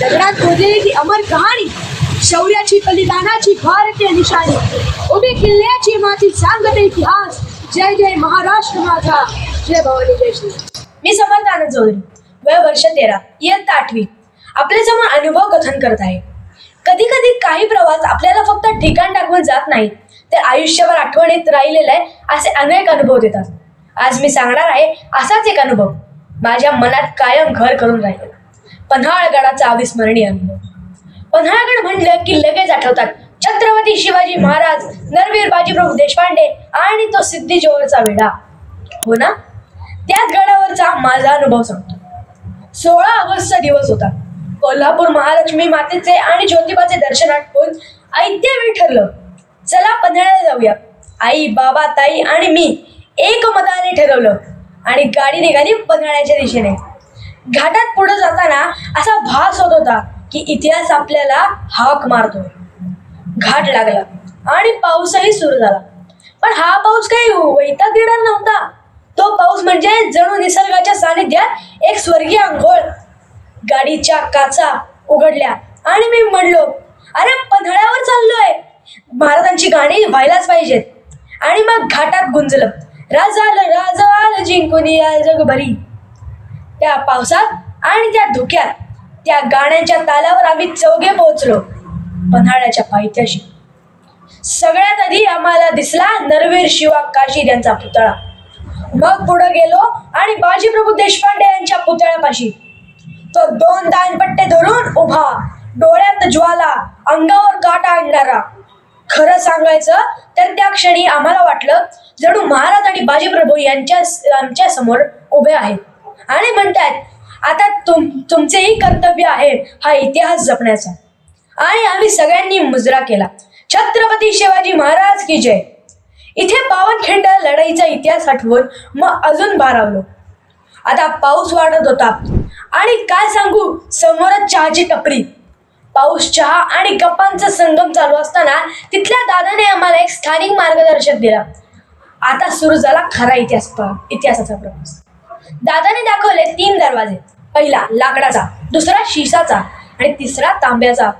दगडात कोरलेली ती अमर कहाणी. शौर्याची बलिदानाची भारतीय निशाणी. उभी किल्ल्याची माती सांगते इतिहास. जय जय महाराष्ट्र माझा. जय भवानी जय श्री. मी समर्थ आनंद चौधरी. वय वर्ष तेरा. इयत्ता आठवी. आपल्यासमोर अनुभव कथन करत आहे. कधी कधी काही प्रवास आपल्याला फक्त ठिकाण टाकून जात नाही. ते आयुष्यभर आठवणीत आहे असे अनेक अनुभव देतात. आज मी सांगणार आहे असाच एक अनुभव. माझ्या मनात कायम घर करून राहिलेला. पन्हाळगडाचा अविस्मरणीय अनुभव. पन्हाळगड म्हणलं की लगेच आठवतात. छत्रपती शिवाजी महाराज नरवीर बाजीप्रभू देशपांडे आणि तो सिद्धी जोहरचा वेढा. हो ना? त्याच गडावरचा माझा अनुभव सांगतो. सोळा ऑगस्टचा दिवस होता. कोल्हापूर महालक्ष्मी मातेचे आणि ज्योतिबाचे दर्शन आटपून ऐत्यावेळी ठरलं. चला पन्हाळ्याला जाऊया. आई बाबा ताई आणि मी एक मताने ठरवलं आणि गाडी निघाली पन्हाळ्याच्या दिशेने. घाटात पुढे जाताना असा भास होत होता की इतिहास आपल्याला हाक मारतो. घाट लागला आणि पाऊसही सुरू झाला. पण हा पाऊस काही वैताग देणार नव्हता. तो पाऊस म्हणजे जणू निसर्गाच्या सानिध्यात एक स्वर्गीय आंघोळ. गाडीच्या काचा उघडल्या आणि मी म्हणलो अरे पन्हाळ्यावर चाललोय. महाराजांची गाणी व्हायलाच पाहिजेत. आणि मग घाटात गुंजलं. राजाल राजा जिंकून या जगभरी. त्या पावसात आणि त्या धुक्यात त्या गाण्याच्या तालावर आम्ही चौघे पोहोचलो पन्हाळ्याच्या पायथ्याशी. सगळ्यात आधी आम्हाला दिसला नरवीर शिवा काशीर यांचा पुतळा. मग पुढे गेलो आणि बाजीप्रभू देशपांडे यांच्या पुतळ्यापाशी. तो दोन दानपट्टे धरून उभा डोळ्यात ज्वाला अंगावर काटा आणणारा. खरं सांगायचं तर त्या क्षणी आम्हाला वाटलं जणू महाराज आणि बाजीप्रभू यांच्या आमच्यासमोर उभे आहेत. आणि म्हणतात आता तुम तुमचेही कर्तव्य आहे हा इतिहास जपण्याचा. आणि आम्ही सगळ्यांनी मुजरा केला. छत्रपती शिवाजी महाराज की जय. इथे पावनखिंड लढाईचा इतिहास आठवून मग अजून भारावलो आता पाऊस वाढत होता. आणि काय सांगू समोरच चहाची टपरी. पाऊस चहा आणि गप्पांचा संगम चालू असताना तिथल्या दादाने आम्हाला एक स्थानिक मार्गदर्शक दिला. आता सुरू झाला खरा इतिहास इतिहासाचा प्रवास. दादाने दाखवले तीन दरवाजे. पहिला लाकडाचा दुसरा शिसाचा आणि तिसरा तांब्याचा.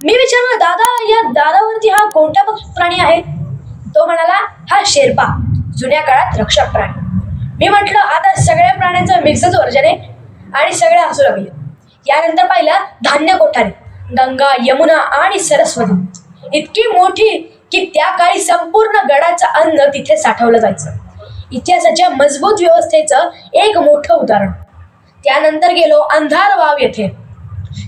मी विचारलं दादा या दारावरती हा कोणता प्राणी आहे? तो म्हणाला हा शेर्पा जुन्या काळात रक्षक प्राणी. मी म्हटलं आता सगळ्या प्राण्यांचं मिक्सच वर्जन आहे आणि सगळे हसू लागले. यानंतर पाहिलं धान्य कोठारी गंगा यमुना आणि सरस्वती. इतकी मोठी की त्या काळी संपूर्ण गडाचं अन्न तिथे साठवलं जायचं. इतिहासाच्या मजबूत व्यवस्थेचं एक मोठं उदाहरण. त्यानंतर गेलो अंधार वाव येथे.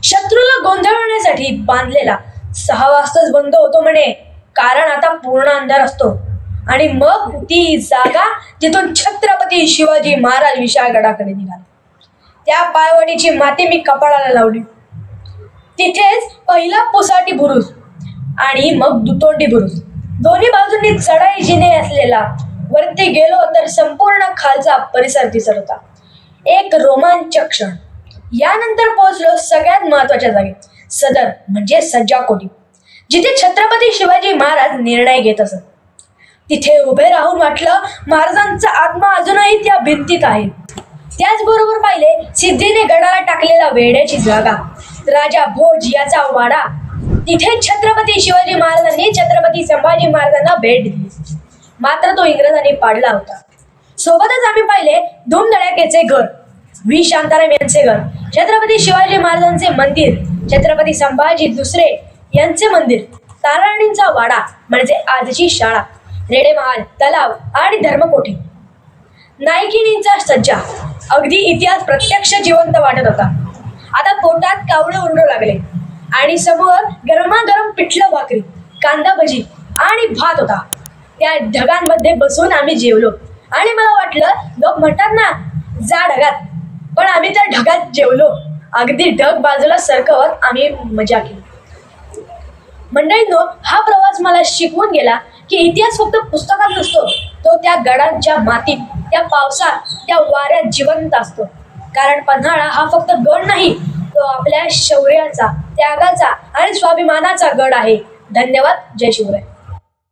शत्रूला गोंधळण्यासाठी बांधलेला सहा वाजताच बंद होतो म्हणे. कारण आता पूर्ण अंधार असतो. आणि मग ती जागा जिथून छत्रपती शिवाजी महाराज विशाळगडाकडे निघाले. त्या पायवाडीची माती मी कपाळाला लावली. तिथेच पहिला पुसाटी बुरुज आणि मग दुतोंडी बुरुज. दोन्ही बाजूंनी चढाई जिने असलेला वरती गेलो तर संपूर्ण खालचा परिसर दिसत होता. एक रोमांचक क्षण. यानंतर पोहोचलो सगळ्यात महत्त्वाच्या जागी. सदर म्हणजे सज्जा कोटी जिथे छत्रपती शिवाजी महाराज निर्णय घेत असत. तिथे उभे राहून वाटलं महाराजांचा आत्मा अजूनही त्या भिंतीत आहे. त्याचबरोबर पाहिले सिद्धीने गडाला टाकलेला वेड्याची जागा. राजा भोज याचा वाडा. तिथे छत्रपती शिवाजी महाराजांनी छत्रपती संभाजी महाराजांना भेट दिली. मात्र तो इंग्रजांनी पाडला होता. सोबतच आम्ही पाहिले धुमधडाक्याचे घर व्ही शांताराम यांचे घर छत्रपती शिवाजी महाराजांचे मंदिर छत्रपती संभाजी दुसरे यांचे मंदिर ताराणींचा वाडा म्हणजे आजची शाळा रेडेमहाल तलाव आणि धर्मकोठी. नायकिणींचा सज्जा अगदी इतिहास प्रत्यक्ष जिवंत वाटत होता. आता पोटात कावळे ओरडू लागले आणि समोर गरमागरम पिठलं भाकरी कांदा भजी आणि भात होता. त्या ढगांमध्ये बसून आम्ही जेवलो. आणि मला वाटलं लोक म्हणतात ना जा ढगात. पण आम्ही त्या ढगात जेवलो. अगदी ढग बाजूला सरकवत आम्ही मजा केली. मंडळींनो हा प्रवास मला शिकवून गेला की इतिहास फक्त पुस्तकात नसतो तो त्या गडांच्या मातीत त्या पावसात त्या वाऱ्यात जिवंत असतो. कारण पन्हाळा हा फक्त गड नाही तो आपल्या शौर्याचा त्यागाचा आणि स्वाभिमानाचा गड आहे. धन्यवाद. जय शिवराय.